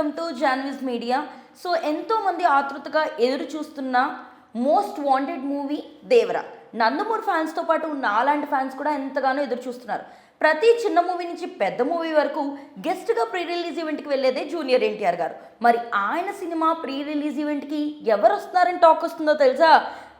Welcome to Janvi's media. So ఎంతోమంది ఆతృతగా ఎదురు చూస్తున్న most wanted movie Devara. Nandamuri ఫ్యాన్స్తో పాటు నాలాంటి ఫ్యాన్స్ కూడా ఎంతగానో ఎదురు చూస్తున్నారు. ప్రతి చిన్న మూవీ నుంచి పెద్ద మూవీ వరకు గెస్ట్గా ప్రీ రిలీజ్ ఈవెంట్కి వెళ్ళేదే జూనియర్ ఎన్టీఆర్ గారు. మరి ఆయన సినిమా ప్రీ రిలీజ్ ఈవెంట్కి ఎవరు వస్తున్నారని టాక్ వస్తుందో తెలుసా?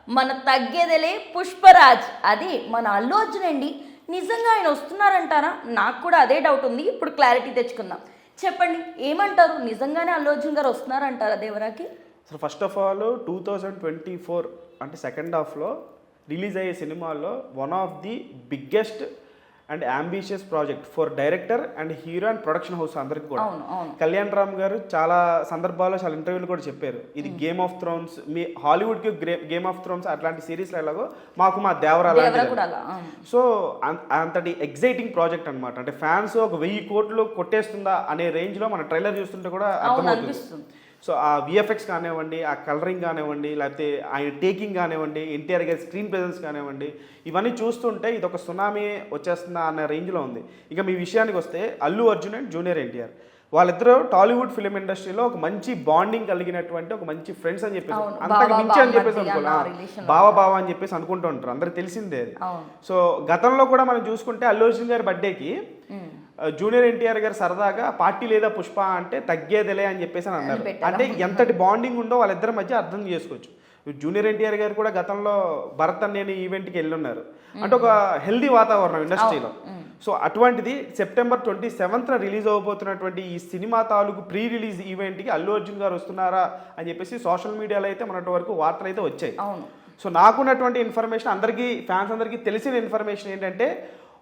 మన తగ్గేదేలే పుష్పరాజ్. అది మన అల్లు అర్జున్ అండి. నిజంగా ఆయన వస్తున్నారంటారా? నాకు కూడా అదే డౌట్ ఉంది. ఇప్పుడు క్లారిటీ తెచ్చుకుందాం. చెప్పండి. ఏమంటారు? నిజంగానే అల్లు అర్జున్ గారు వస్తున్నారంటారా దేవరాకి? అసలు first of all two thousand twenty four అంటే సెకండ్ హాఫ్లో రిలీజ్ అయ్యే సినిమాల్లో one of the biggest and ambitious project for director and hero and production house అందరికి కూడా. కళ్యాణ్ రామ్ గారు చాలా సందర్భాల్లో చాలా ఇంటర్వ్యూలు కూడా చెప్పారు. ఇది గేమ్ ఆఫ్ థ్రోన్స్ మీ హాలీవుడ్కి గేమ్ ఆఫ్ థ్రోన్స్ అట్లాంటి సిరీస్లు ఎలాగో మాకు మా దేవరా దేవరా లాంటిది. కూడా అలా అవును. సో అంతటి ఎగ్జైటింగ్ ప్రాజెక్ట్ అన్నమాట. అంటే ఫ్యాన్స్ ఒక వెయ్యి కోట్లు కొట్టేస్తుందా అనే రేంజ్లో మన ట్రైలర్ చూస్తుంటే కూడా అర్థమవుతుంది. సో ఆ విఎఫ్ఎక్స్ కానివ్వండి ఆ కలరింగ్ కానివ్వండి లేకపోతే ఆయన టేకింగ్ కానివ్వండి ఎన్టీఆర్ గారి స్క్రీన్ ప్రెజెన్స్ కానివ్వండి ఇవన్నీ చూస్తుంటే ఇది ఒక సునామీ వచ్చేస్తుందా అన్న రేంజ్లో ఉంది. ఇక మీ విషయానికి వస్తే అల్లు అర్జున్ అండ్ జూనియర్ ఎన్టీఆర్. వాళ్ళిద్దరూ టాలీవుడ్ ఫిలిం ఇండస్ట్రీలో ఒక మంచి బాండింగ్ కలిగినటువంటి ఒక మంచి ఫ్రెండ్స్ అని చెప్పేసి. అంతకు మించి అని చెప్పేసి బామ్మర్ది అనుకోలే అన్న relation లో బావ బావ అని చెప్పేసి అనుకుంటూ ఉంటారు. అందరికి తెలిసిందే అది. సో గతంలో కూడా మనం చూసుకుంటే అల్లు అర్జున్ గారి బర్త్డేకి. జూనియర్ ఎన్టీఆర్ గారు సరదాగా పార్టీ లేదా పుష్ప అంటే తగ్గేదిలే అని చెప్పేసి అని అన్నారు. అంటే ఎంతటి బాండింగ్ ఉందో వాళ్ళిద్దరి మధ్య అర్థం చేసుకోవచ్చు. జూనియర్ ఎన్టీఆర్ గారు కూడా గతంలో భరత్ అనే ఈవెంట్కి వెళ్ళున్నారు. అంటే ఒక హెల్దీ వాతావరణం ఇండస్ట్రీలో సో అటువంటిది సెప్టెంబర్ ట్వంటీ సెవెంత్న రిలీజ్ అవబోతున్నటువంటి ఈ సినిమా తాలూకు ప్రీ రిలీజ్ ఈవెంట్కి అల్లు అర్జున్ గారు వస్తున్నారా అని చెప్పేసి సోషల్ మీడియాలో అయితే మొన్నటి వరకు వార్తలు అయితే వచ్చాయి. సో నాకున్నటువంటి ఇన్ఫర్మేషన్ అందరికీ ఫ్యాన్స్ అందరికీ తెలిసిన ఇన్ఫర్మేషన్ ఏంటంటే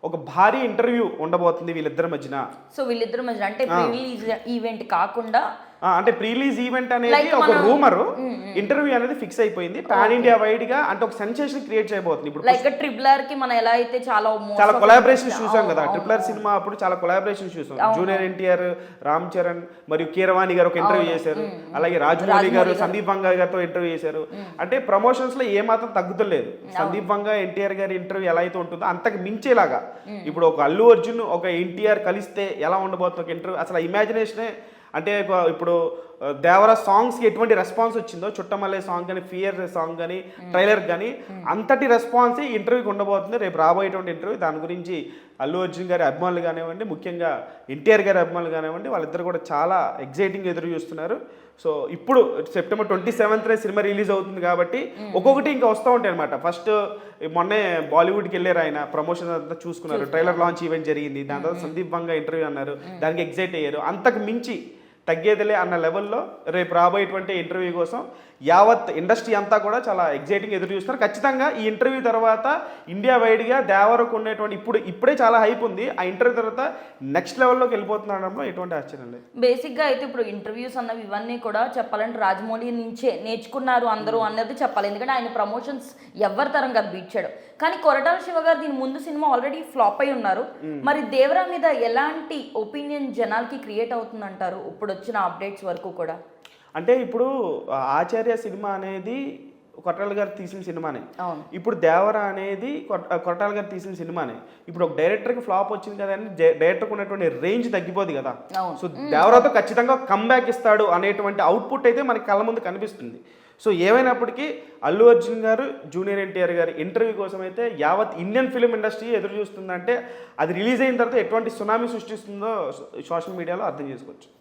ఒక భారీ ఇంటర్వ్యూ ఉండబోతుంది వీళ్ళిద్దరి మధ్యన. సో వీళ్ళిద్దరు మధ్య అంటే ఈవెంట్ కాకుండా అంటే ప్రీలీజ్ ఈవెంట్ అనేది ఒక రూమర్ ఇంటర్వ్యూ అనేది ఫిక్స్ అయిపోయింది. పాన్ ఇండియా వైడ్గా అంటే ఒక సెన్సేషన్ క్రియేట్ చేయబోతుంది. ఇప్పుడు లైక్కి మనం ఎలా అయితే చాలా చాలా కొలాబరేషన్ చూసాం కదా. అవును, ట్రిపుల్ ఆర్ సినిమా అప్పుడు చాలా కొలాబరేషన్ చూసాం. జూనియర్ ఎన్టీఆర్ రామ్ చరణ్ మరియు కీరవాణి గారు ఒక ఇంటర్వ్యూ చేశారు. అలాగే రాజమౌళి గారు సందీప్ వంగా గారితో ఇంటర్వ్యూ చేశారు. అంటే ప్రమోషన్స్లో ఏ మాత్రం తగ్గుతలేదు. సందీప్ వంగా ఎన్టీఆర్ గారి ఇంటర్వ్యూ ఎలా అయితే ఉంటుందో అంతకు మించేలాగా. ఇప్పుడు ఒక అల్లు అర్జున్ ఒక ఎన్టీఆర్ కలిస్తే ఎలా ఉండబోతుంది ఒక ఇంటర్వ్యూ అసలు ఇమాజినేషనే అంటే ఇప్పుడు దేవర సాంగ్స్కి ఎటువంటి రెస్పాన్స్ వచ్చిందో చుట్టమల్లే సాంగ్ కానీ ఫియర్ సాంగ్ కానీ ట్రైలర్ కానీ అంతటి రెస్పాన్స్ ఈ ఇంటర్వ్యూకి ఉండబోతుంది. రేపు రాబోయేటువంటి ఇంటర్వ్యూ దాని గురించి అల్లు అర్జున్ గారి అభిమానులు కానివ్వండి ముఖ్యంగా ఎన్టీఆర్ గారి అభిమానులు కానివ్వండి వాళ్ళిద్దరు కూడా చాలా ఎగ్జైటింగ్ ఎదురు చూస్తున్నారు. సో ఇప్పుడు September twenty seventh cinema release అవుతుంది కాబట్టి ఒక్కొక్కటి ఇంకా వస్తూ ఉంటాయి అనమాట ఫస్ట్ మొన్నే బాలీవుడ్కి వెళ్ళారు ఆయన ప్రమోషన్ అంతా చూసుకున్నారు. ట్రైలర్ లాంచ్ ఈవెంట్ జరిగింది. దాని తర్వాత సందీప్ ఇంటర్వ్యూ అన్నారు. దానికి ఎగ్జైట్ అయ్యారు. అంతకు మించి తగ్గేదిలే అన్న లెవెల్లో రేపు రాబోయేటువంటి ఇంటర్వ్యూ కోసం యావత్ ఇండస్ట్రీ అంతా కూడా చాలా ఎగ్జైటింగ్ ఎదురు చూస్తున్నారు. ఖచ్చితంగా ఈ ఇంటర్వ్యూ తర్వాత ఇండియా వైడ్గా దేవరకు ఉండేటువంటి ఇప్పుడు ఇప్పుడే చాలా హైప్ ఉంది. ఆ ఇంటర్వ్యూ తర్వాత నెక్స్ట్ లెవెల్లోకి వెళ్ళిపోతుండడంలో ఎటువంటి ఆశ్చర్యం లేదు. బేసిక్గా అయితే ఇప్పుడు ఇంటర్వ్యూస్ అన్నవి ఇవన్నీ కూడా చెప్పాలంటే రాజమౌళి నుంచే నేర్చుకున్నారు అందరూ అన్నది చెప్పాలి. ఎందుకంటే ఆయన ప్రమోషన్స్ ఎవరి తరం కాదు బీట్ చేయడం. కానీ కొరటాల శివ గారు దీని ముందు సినిమా ఆల్రెడీ ఫ్లాప్ అయి ఉన్నారు. మరి దేవరా మీద ఎలాంటి ఒపీనియన్ జనాలకి క్రియేట్ అవుతుందంటారు? ఇప్పుడు వచ్చిన అప్డేట్స్ వరకు కూడా? అంటే ఇప్పుడు ఆచార్య సినిమా అనేది కొట్టాల గారు తీసిన సినిమానే. ఇప్పుడు దేవర అనేది కొట్- కొట్టాల గారు తీసిన సినిమానే. ఇప్పుడు ఒక డైరెక్టర్కి ఫ్లాప్ వచ్చింది కదా అని డైరెక్టర్కి ఉన్నటువంటి రేంజ్ తగ్గిపోదు కదా. సో దేవరాతో ఖచ్చితంగా కమ్బ్యాక్ ఇస్తాడు అనేటువంటి అవుట్పుట్ అయితే మనకి కళ్ళ ముందు కనిపిస్తుంది. సో ఏమైనప్పటికీ అల్లు అర్జున్ గారు జూనియర్ ఎన్టీఆర్ గారి ఇంటర్వ్యూ కోసం అయితే యావత్ ఇండియన్ ఫిలిం ఇండస్ట్రీ ఎదురు చూస్తుందంటే అది రిలీజ్ అయిన తర్వాత ఎటువంటి సునామీ సృష్టిస్తుందో సోషల్ మీడియాలో అర్థం చేసుకోవచ్చు.